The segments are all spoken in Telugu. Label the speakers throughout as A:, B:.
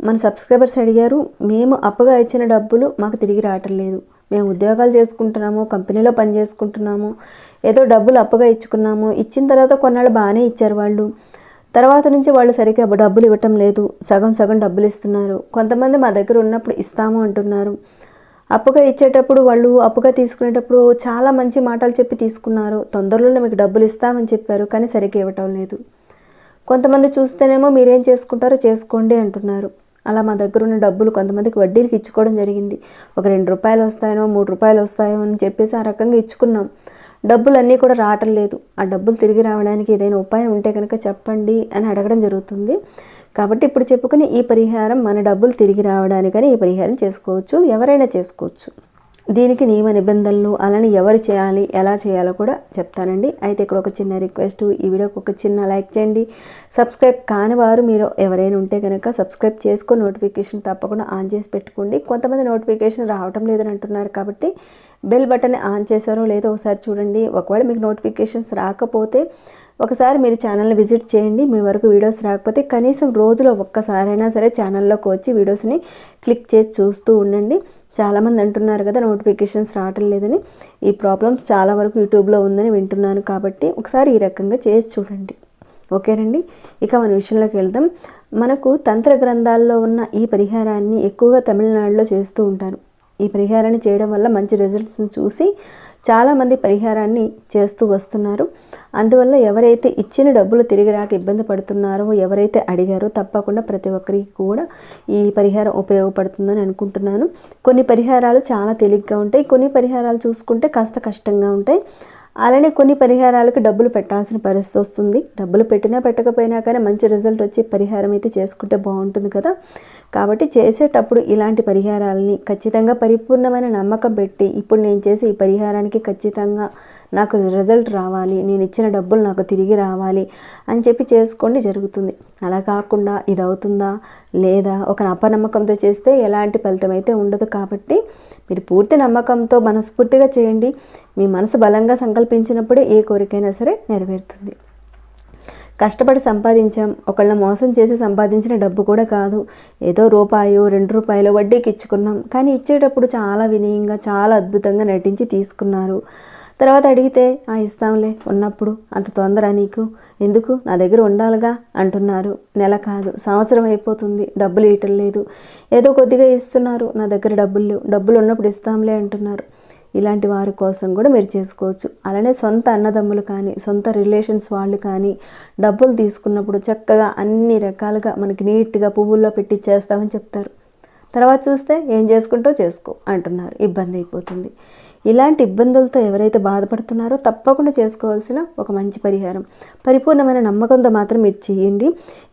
A: మన సబ్స్క్రైబర్స్ అడిగారు మేము అప్పుగా ఇచ్చిన డబ్బులు మాకు తిరిగి రావటం లేదు. మేము ఉద్యోగాలు చేసుకుంటున్నాము కంపెనీలో పని చేసుకుంటున్నాము ఏదో డబ్బులు అప్పుగా ఇచ్చుకున్నాము. ఇచ్చిన తర్వాత కొన్నాళ్ళు బాగానే ఇచ్చారు వాళ్ళు. తర్వాత నుంచి వాళ్ళు సరిగ్గా డబ్బులు ఇవ్వటం లేదు. సగం సగం డబ్బులు ఇస్తున్నారు. కొంతమంది మా దగ్గర ఉన్నప్పుడు ఇస్తాము అంటున్నారు. అప్పుగా ఇచ్చేటప్పుడు వాళ్ళు అప్పుగా తీసుకునేటప్పుడు చాలా మంచి మాటలు చెప్పి తీసుకున్నారు. తొందరలోనే మీకు డబ్బులు ఇస్తామని చెప్పారు కానీ సరిగ్గా ఇవ్వటం లేదు. కొంతమంది చూస్తేనేమో మీరేం చేసుకుంటారో చేసుకోండి అంటున్నారు. అలా మా దగ్గర ఉన్న డబ్బులు కొంతమందికి వడ్డీలకి ఇచ్చుకోవడం జరిగింది. ఒక రెండు రూపాయలు వస్తాయో మూడు రూపాయలు వస్తాయో అని చెప్పేసి ఆ రకంగా ఇచ్చుకున్నాం. డబ్బులు అన్నీ కూడా రావటం లేదు. ఆ డబ్బులు తిరిగి రావడానికి ఏదైనా ఉపాయం ఉంటే కనుక చెప్పండి అని అడగడం జరుగుతుంది. కాబట్టి ఇప్పుడు చెప్పుకుని ఈ పరిహారం మన డబ్బులు తిరిగి రావడానికని ఈ పరిహారం చేసుకోవచ్చు. ఎవరైనా చేసుకోవచ్చు. దీనికి నియమ నిబంధనలు అలానే ఎవరు చేయాలి ఎలా చేయాలో కూడా చెప్తానండి. అయితే ఇక్కడ ఒక చిన్న రిక్వెస్ట్ ఈ వీడియోకి ఒక చిన్న లైక్ చేయండి. సబ్స్క్రైబ్ కాని వారు మీరు ఎవరైనా ఉంటే కనుక సబ్స్క్రైబ్ చేసుకొని నోటిఫికేషన్ తప్పకుండా ఆన్ చేసి పెట్టుకోండి. కొంతమంది నోటిఫికేషన్ రావటం లేదని అంటున్నారు కాబట్టి బెల్ బటన్ ఆన్ చేశారో లేదో ఒకసారి చూడండి. ఒకవేళ మీకు నోటిఫికేషన్స్ రాకపోతే ఒకసారి మీరు ఛానల్ని విజిట్ చేయండి. మీ వరకు వీడియోస్ రాకపోతే కనీసం రోజులో ఒక్కసారైనా సరే ఛానల్లోకి వచ్చి వీడియోస్ని క్లిక్ చేసి చూస్తూ ఉండండి. చాలామంది అంటున్నారు కదా నోటిఫికేషన్స్ రావటం లేదని. ఈ ప్రాబ్లమ్స్ చాలా వరకు యూట్యూబ్లో ఉందని వింటున్నాను కాబట్టి ఒకసారి ఈ రకంగా చేసి చూడండి. ఓకేనండి ఇక మన విషయంలోకి వెళ్దాం. మనకు తంత్ర గ్రంథాల్లో ఉన్న ఈ పరిహారాన్ని ఎక్కువగా తమిళనాడులో చేస్తూ ఉంటారు. ఈ పరిహారాన్ని చేయడం వల్ల మంచి రిజల్ట్స్ని చూసి చాలామంది పరిహారాన్ని చేస్తూ వస్తున్నారు. అందువల్ల ఎవరైతే ఇచ్చిన డబ్బులు తిరిగి రాక ఇబ్బంది పడుతున్నారో ఎవరైతే అడిగారో తప్పకుండా ప్రతి ఒక్కరికి కూడా ఈ పరిహారం ఉపయోగపడుతుందని అనుకుంటున్నాను. కొన్ని పరిహారాలు చాలా తేలిగ్గా ఉంటాయి. కొన్ని పరిహారాలు చూసుకుంటే కాస్త కష్టంగా ఉంటాయి. అలానే కొన్ని పరిహారాలకు డబ్బులు పెట్టాల్సిన పరిస్థితి వస్తుంది. డబ్బులు పెట్టినా పెట్టకపోయినా కానీ మంచి రిజల్ట్ వచ్చి పరిహారం అయితే చేసుకుంటే బాగుంటుంది కదా. కాబట్టి చేసేటప్పుడు ఇలాంటి పరిహారాలని ఖచ్చితంగా పరిపూర్ణమైన నమ్మకం పెట్టి ఇప్పుడు నేను చేసే ఈ పరిహారానికి ఖచ్చితంగా నాకు రిజల్ట్ రావాలి నేను ఇచ్చిన డబ్బులు నాకు తిరిగి రావాలి అని చెప్పి చేసుకోండి జరుగుతుంది. అలా కాకుండా ఇది అవుతుందా లేదా? ఒక అపనమ్మకంతో చేస్తే ఎలాంటి ఫలితం అయితే ఉండదు కాబట్టి మీరు పూర్తి నమ్మకంతో మనస్ఫూర్తిగా చేయండి. మీ మనసు బలంగా సంకల్పించినప్పుడే ఏ కోరికైనా సరే నెరవేరుతుంది. కష్టపడి సంపాదించాం. ఒకళ్ళ మోసం చేసి సంపాదించిన డబ్బు కూడా కాదు. ఏదో రూపాయో రెండు రూపాయలు వడ్డీకి ఇచ్చుకున్నాం. కానీ ఇచ్చేటప్పుడు చాలా వినయంగా చాలా అద్భుతంగా నటించి తీసుకున్నారు. తర్వాత అడిగితే ఆ ఇస్తాంలే ఉన్నప్పుడు అంత తొందర నీకు. ఎందుకు? నా దగ్గర ఉండాలిగా అంటున్నారు. నెల కాదు సంవత్సరం అయిపోతుంది డబ్బులు ఇవ్వటం లేదు. ఏదో కొద్దిగా ఇస్తున్నారు నా దగ్గర డబ్బులు లేవు. డబ్బులు ఉన్నప్పుడు ఇస్తాంలే అంటున్నారు. ఇలాంటి వారి కోసం కూడా మీరు చేసుకోవచ్చు. అలానే సొంత అన్నదమ్ములు కానీ సొంత రిలేషన్స్ వాళ్ళు కానీ డబ్బులు తీసుకున్నప్పుడు చక్కగా అన్ని రకాలుగా మనకి నీట్గా పువ్వుల్లో పెట్టి చేస్తామని చెప్తారు. తర్వాత చూస్తే ఏం చేసుకుంటో చేసుకో అంటున్నారు. ఇబ్బంది అయిపోతుంది. ఇలాంటి ఇబ్బందులతో ఎవరైతే బాధపడుతున్నారో తప్పకుండా చేసుకోవాల్సిన ఒక మంచి పరిహారం. పరిపూర్ణమైన నమ్మకంతో మాత్రం మీరు చేయండి.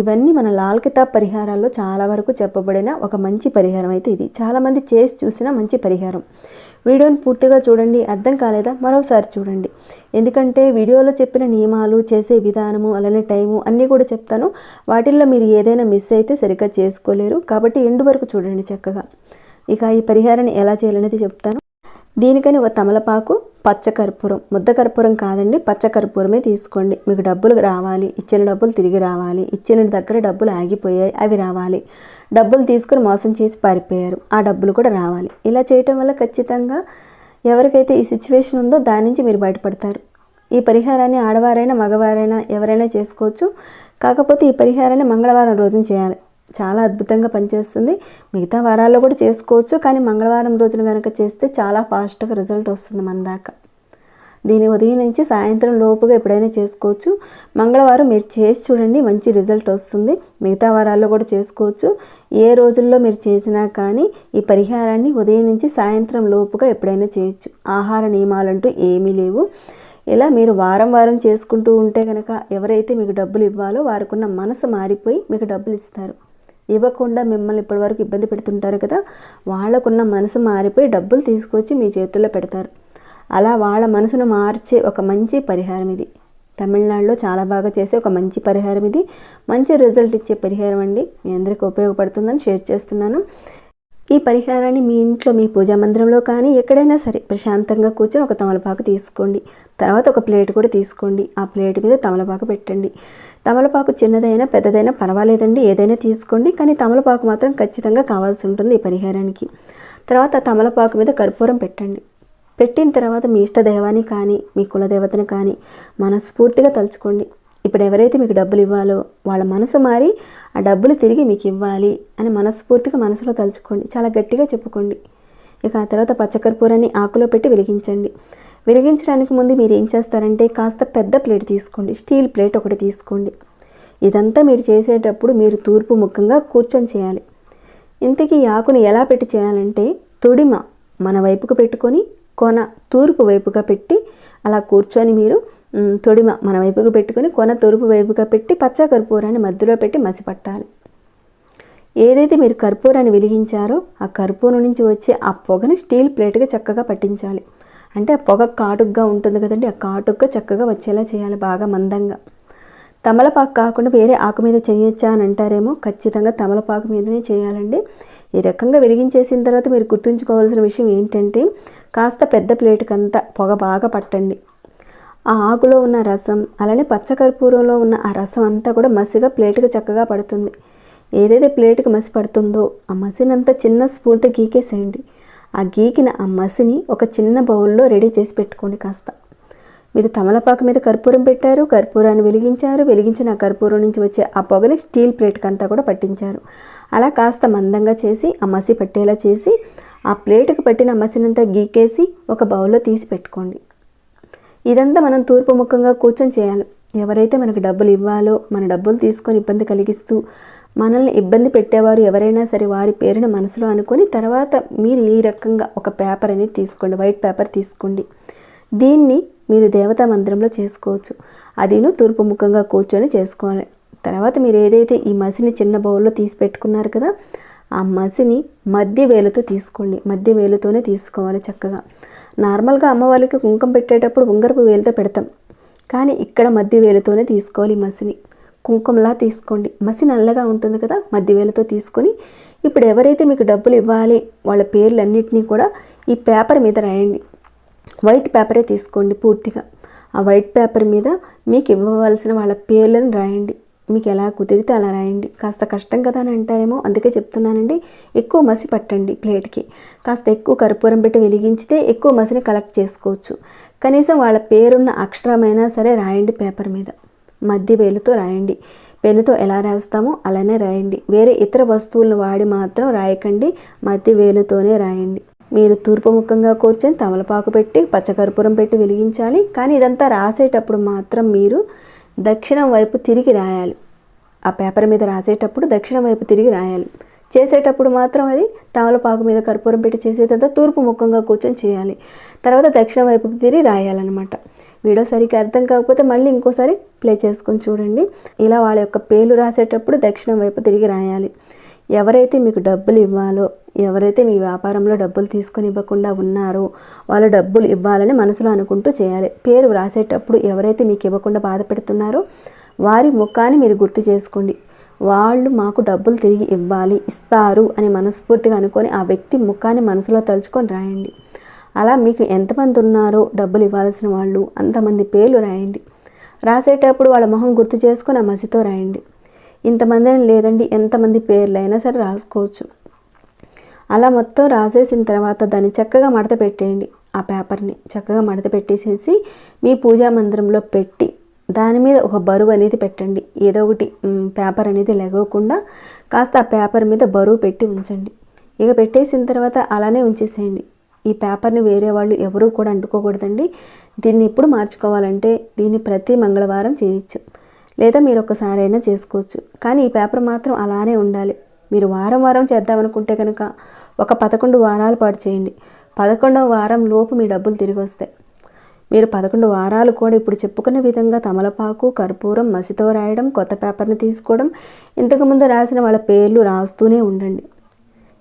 A: ఇవన్నీ మన లాల్ కితాబ్ పరిహారాల్లో చాలా వరకు చెప్పబడిన ఒక మంచి పరిహారం అయితే ఇది. చాలామంది చేసి చూసిన మంచి పరిహారం. వీడియోని పూర్తిగా చూడండి. అర్థం కాలేదా? మరోసారి చూడండి. ఎందుకంటే వీడియోలో చెప్పిన నియమాలు చేసే విధానము అలానే టైము అన్నీ కూడా చెప్తాను. వాటిల్లో మీరు ఏదైనా మిస్ అయితే సరిగ్గా చేసుకోలేరు. కాబట్టి ఎండు వరకు చూడండి చక్కగా. ఇక ఈ పరిహారాన్ని ఎలా చేయాలనేది చెప్తాను. దీనికని ఒక తమలపాకు పచ్చకర్పూరం ముద్ద కర్పూరం కాదండి పచ్చకర్పూరమే తీసుకోండి. మీకు డబ్బులు రావాలి ఇచ్చిన డబ్బులు తిరిగి రావాలి ఇచ్చిన దగ్గర డబ్బులు ఆగిపోయాయి అవి రావాలి. డబ్బులు తీసుకుని మోసం చేసి పారిపోయారు ఆ డబ్బులు కూడా రావాలి. ఇలా చేయటం వల్ల ఖచ్చితంగా ఎవరికైతే ఈ సిచ్యువేషన్ ఉందో దాని నుంచి మీరు బయటపడతారు. ఈ పరిహారాన్ని ఆడవారైనా మగవారైనా ఎవరైనా చేసుకోవచ్చు. కాకపోతే ఈ పరిహారాన్ని మంగళవారం రోజున చేయాలి. చాలా అద్భుతంగా పనిచేస్తుంది. మిగతా వారాల్లో కూడా చేసుకోవచ్చు కానీ మంగళవారం రోజున కనుక చేస్తే చాలా ఫాస్ట్గా రిజల్ట్ వస్తుంది మన దాకా. దీని ఉదయం నుంచి సాయంత్రం లోపుగా ఎప్పుడైనా చేసుకోవచ్చు. మంగళవారం మీరు చేసి చూడండి మంచి రిజల్ట్ వస్తుంది. మిగతా వారాల్లో కూడా చేసుకోవచ్చు. ఏ రోజుల్లో మీరు చేసినా కానీ ఈ పరిహారాన్ని ఉదయం నుంచి సాయంత్రం లోపుగా ఎప్పుడైనా చేయొచ్చు. ఆహార నియమాలంటూ ఏమీ లేవు. ఇలా మీరు వారం వారం చేసుకుంటూ ఉంటే కనుక ఎవరైతే మీకు డబ్బులు ఇవ్వాలో వారికి ఉన్న మనసు మారిపోయి మీకు డబ్బులు ఇస్తారు. ఇవ్వకుండా మిమ్మల్ని ఇప్పటివరకు ఇబ్బంది పెడుతుంటారు కదా వాళ్ళకున్న మనసు మారిపోయి డబ్బులు తీసుకొచ్చి మీ చేతుల్లో పెడతారు. అలా వాళ్ళ మనసును మార్చే ఒక మంచి పరిహారం ఇది. తమిళనాడులో చాలా బాగా చేసే ఒక మంచి పరిహారం ఇది. మంచి రిజల్ట్ ఇచ్చే పరిహారం అండి. మీ అందరికీ ఉపయోగపడుతుందని షేర్ చేస్తున్నాను. ఈ పరిహారాన్ని మీ ఇంట్లో మీ పూజా మందిరంలో కానీ ఎక్కడైనా సరే ప్రశాంతంగా కూర్చొని ఒక తమలపాకు తీసుకోండి. తర్వాత ఒక ప్లేట్ కూడా తీసుకోండి. ఆ ప్లేట్ మీద తమలపాకు పెట్టండి. తమలపాకు చిన్నదైనా పెద్దదైనా పర్వాలేదండి ఏదైనా తీసుకోండి. కానీ తమలపాకు మాత్రం ఖచ్చితంగా కావాల్సి ఉంటుంది ఈ పరిహారానికి. తర్వాత తమలపాకు మీద కర్పూరం పెట్టండి. పెట్టిన తర్వాత మీ ఇష్టదైవాన్ని కానీ మీ కులదేవతను కానీ మనస్ఫూర్తిగా తలుచుకోండి. ఇప్పుడు ఎవరైతే మీకు డబ్బులు ఇవ్వాలో వాళ్ళ మనసు మారి ఆ డబ్బులు తిరిగి మీకు ఇవ్వాలి అని మనస్ఫూర్తిగా మనసులో తలుచుకోండి. చాలా గట్టిగా చెప్పుకోండి. ఇక ఆ తర్వాత పచ్చకర్పూరాన్ని ఆకులో పెట్టి వెలిగించండి. వెలిగించడానికి ముందు మీరు ఏం చేస్తారంటే కాస్త పెద్ద ప్లేట్ తీసుకోండి. స్టీల్ ప్లేట్ ఒకటి తీసుకోండి. ఇదంతా మీరు చేసేటప్పుడు మీరు తూర్పు ముఖంగా కూర్చొని చేయాలి. ఇంతకీ ఈ ఎలా పెట్టి చేయాలంటే తొడిమ మన వైపుకు పెట్టుకొని కొన తూర్పు వైపుగా పెట్టి అలా కూర్చొని మీరు తొడిమ మన వైపుకు పెట్టుకొని కొన తూర్పు వైపుగా పెట్టి పచ్చ కర్పూరాన్ని మధ్యలో పెట్టి మసిపట్టాలి. ఏదైతే మీరు కర్పూరాన్ని వెలిగించారో ఆ కర్పూరం నుంచి వచ్చే ఆ పొగని స్టీల్ ప్లేట్గా చక్కగా పట్టించాలి. అంటే ఆ పొగ కాటుగ్గా ఉంటుంది కదండి ఆ కాటుగ్గా చక్కగా వచ్చేలా చేయాలి బాగా మందంగా. తమలపాకు కాకుండా వేరే ఆకు మీద చేయొచ్చా అని అంటారేమో ఖచ్చితంగా తమలపాకు మీదనే చేయాలండి. ఈ రకంగా వెలిగించేసిన తర్వాత మీరు గుర్తుంచుకోవాల్సిన విషయం ఏంటంటే కాస్త పెద్ద ప్లేట్కంతా పొగ బాగా పట్టండి. ఆ ఆకులో ఉన్న రసం అలానే పచ్చకర్పూరంలో ఉన్న ఆ రసం అంతా కూడా మసిగా ప్లేట్కి చక్కగా పడుతుంది. ఏదైతే ప్లేట్కి మసి పడుతుందో ఆ మసినంతా చిన్న స్పూన్తో గీకేసేయండి. ఆ గీకిన ఆ మసిని ఒక చిన్న బౌల్లో రెడీ చేసి పెట్టుకోండి కాస్త. మీరు తమలపాకు మీద కర్పూరం పెట్టారు కర్పూరాన్ని వెలిగించారు వెలిగించిన కర్పూరం నుంచి వచ్చే ఆ పొగని స్టీల్ ప్లేట్కి అంతా కూడా పట్టించారు. అలా కాస్త మందంగా చేసి ఆ మసి పట్టేలా చేసి ఆ ప్లేట్కి పట్టిన మసినంతా గీకేసి ఒక బౌల్లో తీసి పెట్టుకోండి. ఇదంతా మనం తూర్పు ముఖంగా కూర్చొని చేయాలి. ఎవరైతే మనకు డబ్బులు ఇవ్వాలో మన డబ్బులు తీసుకొని ఇబ్బంది కలిగిస్తూ మనల్ని ఇబ్బంది పెట్టేవారు ఎవరైనా సరే వారి పేరును మనసులో అనుకొని తర్వాత మీరు ఈ రకంగా ఒక పేపర్ అనేది తీసుకోండి వైట్ పేపర్ తీసుకోండి. దీన్ని మీరు దేవతా మందిరంలో చేసుకోవచ్చు. అదిను తూర్పు ముఖంగా కూర్చొని చేసుకోవాలి. తర్వాత మీరు ఏదైతే ఈ మసిని చిన్న బౌల్లో తీసి పెట్టుకున్నారు కదా ఆ మసిని మధ్య వేలుతో తీసుకోండి. మధ్య వేలుతోనే తీసుకోవాలి చక్కగా. నార్మల్గా అమ్మవారికి కుంకుమ పెట్టేటప్పుడు ఉంగరపు వేలుతో పెడతాం. కానీ ఇక్కడ మధ్య వేలుతోనే తీసుకోవాలి ఈ మసిని. కుంకుమలా తీసుకోండి. మసి నల్లగా ఉంటుంది కదా మధ్య వేలతో తీసుకొని ఇప్పుడు ఎవరైతే మీకు డబ్బులు ఇవ్వాలి వాళ్ళ పేర్లన్నింటినీ కూడా ఈ పేపర్ మీద రాయండి. వైట్ పేపరే తీసుకోండి పూర్తిగా. ఆ వైట్ పేపర్ మీద మీకు ఇవ్వవలసిన వాళ్ళ పేర్లను రాయండి. మీకు ఎలా కుదిరితే అలా రాయండి. కాస్త కష్టం కదా అని అంటారేమో అందుకే చెప్తున్నానండి. ఎక్కువ మసి పట్టండి ప్లేట్కి. కాస్త ఎక్కువ కర్పూరం పెట్టి వెలిగించితే ఎక్కువ మసిని కలెక్ట్ చేసుకోవచ్చు. కనీసం వాళ్ళ పేరున్న అక్షరమైనా సరే రాయండి పేపర్ మీద. మధ్య వేలుతో రాయండి. పెన్నుతో ఎలా రాస్తామో అలానే రాయండి. వేరే ఇతర వస్తువులను వాడి మాత్రం రాయకండి. మధ్య వేలుతోనే రాయండి. మీరు తూర్పు ముఖంగా కూర్చొని తమలపాకు పెట్టి పచ్చకర్పూరం పెట్టి వెలిగించాలి. కానీ ఇదంతా రాసేటప్పుడు మాత్రం మీరు దక్షిణం వైపు తిరిగి రాయాలి. ఆ పేపర్ మీద రాసేటప్పుడు దక్షిణం వైపు తిరిగి రాయాలి. చేసేటప్పుడు మాత్రం అది తమలపాకు మీద కర్పూరం పెట్టి చేసేదంతా తూర్పు ముఖంగా కూర్చొని చేయాలి. తర్వాత దక్షిణ వైపుకి తిరిగి రాయాలన్నమాట. వీడియో సరిగ్గా అర్థం కాకపోతే మళ్ళీ ఇంకోసారి ప్లే చేసుకొని చూడండి. ఇలా వాళ్ళ యొక్క పేర్లు రాసేటప్పుడు దక్షిణం వైపు తిరిగి రాయాలి. ఎవరైతే మీకు డబ్బులు ఇవ్వాలో ఎవరైతే మీ వ్యాపారంలో డబ్బులు తీసుకొని ఇవ్వకుండా ఉన్నారో వాళ్ళ డబ్బులు ఇవ్వాలని మనసులో అనుకుంటూ చేయాలి. పేరు వ్రాసేటప్పుడు ఎవరైతే మీకు ఇవ్వకుండా బాధపెడుతున్నారో వారి ముఖాన్ని మీరు గుర్తు చేసుకోండి. వాళ్ళు మాకు డబ్బులు తిరిగి ఇవ్వాలి ఇస్తారు అని మనస్ఫూర్తిగా అనుకొని ఆ వ్యక్తి ముఖాన్ని మనసులో తలుచుకొని రాయండి. అలా మీకు ఎంతమంది ఉన్నారో డబ్బులు ఇవ్వాల్సిన వాళ్ళు అంతమంది పేర్లు రాయండి. రాసేటప్పుడు వాళ్ళ మొహం గుర్తు చేసుకుని ఆ మసితో రాయండి. ఇంతమంది అని లేదండి ఎంతమంది పేర్లు అయినా సరే రాసుకోవచ్చు. అలా మొత్తం రాసేసిన తర్వాత దాన్ని చక్కగా మడత పెట్టేయండి ఆ పేపర్ని. చక్కగా మడత పెట్టేసేసి మీ పూజా మందిరంలో పెట్టి దాని మీద ఒక బరువు అనేది పెట్టండి. ఏదో ఒకటి పేపర్ అనేది లెగవకుండా కాస్త ఆ పేపర్ మీద బరువు పెట్టి ఉంచండి. ఇక పెట్టేసిన తర్వాత అలానే ఉంచేసేయండి. ఈ పేపర్ని వేరే వాళ్ళు ఎవరూ కూడా అంటుకోకూడదండి. దీన్ని ఎప్పుడు మార్చుకోవాలంటే దీన్ని ప్రతి మంగళవారం చేయొచ్చు. లేదా మీరు ఒకసారైనా చేసుకోవచ్చు. కానీ ఈ పేపర్ మాత్రం అలానే ఉండాలి. మీరు వారం వారం చేద్దామనుకుంటే కనుక ఒక పదకొండు వారాలు పాటు చేయండి. పదకొండవ వారం లోపు మీ డబ్బులు తిరిగి వస్తాయి. మీరు పదకొండు వారాలు కూడా ఇప్పుడు చెప్పుకున్న విధంగా తమలపాకు కర్పూరం మసితో రాయడం కొత్త పేపర్ని తీసుకోవడం ఇంతకుముందు రాసిన వాళ్ళ పేర్లు రాస్తూనే ఉండండి.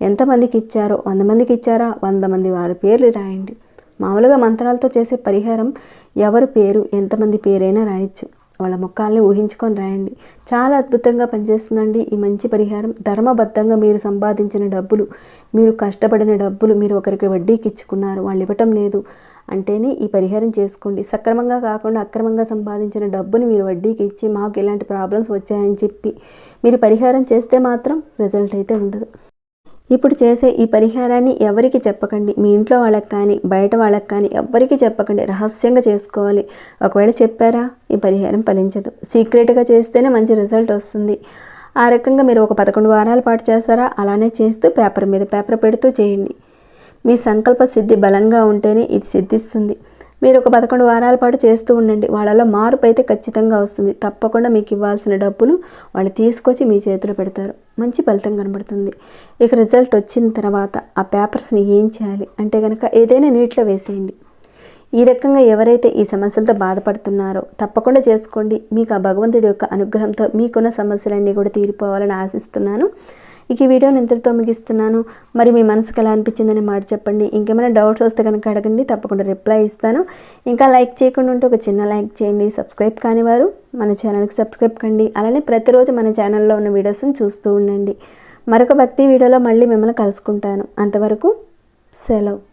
A: ఎంతమందికి ఇచ్చారో వంద మందికి ఇచ్చారా వంద మంది వారి పేర్లు రాయండి. మామూలుగా మంత్రాలతో చేసే పరిహారం ఎవరి పేరు ఎంతమంది పేరైనా రాయొచ్చు. వాళ్ళ ముఖాలని ఊహించుకొని రాయండి. చాలా అద్భుతంగా పనిచేస్తుందండి ఈ మంచి పరిహారం. ధర్మబద్ధంగా మీరు సంపాదించిన డబ్బులు మీరు కష్టపడిన డబ్బులు మీరు ఒకరికి వడ్డీకి ఇచ్చుకున్నారు వాళ్ళు ఇవ్వటం లేదు అంటేనే ఈ పరిహారం చేసుకోండి. సక్రమంగా కాకుండా అక్రమంగా సంపాదించిన డబ్బుని మీరు వడ్డీకి ఇచ్చి మాకు ఇలాంటి ప్రాబ్లమ్స్ వచ్చాయని చెప్పి మీరు పరిహారం చేస్తే మాత్రం రిజల్ట్ అయితే ఉండదు. ఇప్పుడు చేసే ఈ పరిహారాన్ని ఎవరికి చెప్పకండి? మీ ఇంట్లో వాళ్ళకి కానీ బయట వాళ్ళకి కానీ ఎవ్వరికి చెప్పకండి? రహస్యంగా చేసుకోవాలి. ఒకవేళ చెప్పారా? ఈ పరిహారం ఫలించదు. సీక్రెట్గా చేస్తేనే మంచి రిజల్ట్ వస్తుంది. ఆ రకంగా మీరు ఒక పదకొండు వారాల పాటు చేస్తారా? అలానే చేస్తూ పేపర్ మీద పేపర్ పెడుతూ చేయండి. మీ సంకల్ప సిద్ధి బలంగా ఉంటేనే ఇది సిద్ధిస్తుంది. మీరు ఒక పదకొండు వారాల పాటు చేస్తూ ఉండండి. వాళ్ళలో మార్పు అయితే ఖచ్చితంగా వస్తుంది. తప్పకుండా మీకు ఇవ్వాల్సిన డబ్బులు వాళ్ళు తీసుకొచ్చి మీ చేతిలో పెడతారు. మంచి ఫలితం కనబడుతుంది. ఇక రిజల్ట్ వచ్చిన తర్వాత ఆ పేపర్స్ని ఏం చేయాలి? అంటే కనుక ఏదైనా నీటిలో వేసేయండి. ఈ రకంగా ఎవరైతే ఈ సమస్యలతో బాధపడుతున్నారో తప్పకుండా చేసుకోండి. మీకు ఆ భగవంతుడి యొక్క అనుగ్రహంతో మీకున్న సమస్యలన్నీ కూడా తీరిపోవాలని ఆశిస్తున్నాను. ఇక ఈ వీడియోని ఇంతటితో ముగిస్తున్నాను. మరి మీ మనసుకు ఎలా అనిపించిందని మాట చెప్పండి. ఇంకేమైనా డౌట్స్ వస్తే కనుక అడగండి. తప్పకుండా రిప్లై ఇస్తాను. ఇంకా లైక్ చేయకుండా ఉంటే ఒక చిన్న లైక్ చేయండి. సబ్స్క్రైబ్ కాని వారు మన ఛానల్కి సబ్స్క్రైబ్ కండి. అలానే ప్రతిరోజు మన ఛానల్లో ఉన్న వీడియోస్ని చూస్తూ ఉండండి. మరొక భక్తి వీడియోలో మళ్ళీ మిమ్మల్ని కలుసుకుంటాను. అంతవరకు సెలవు.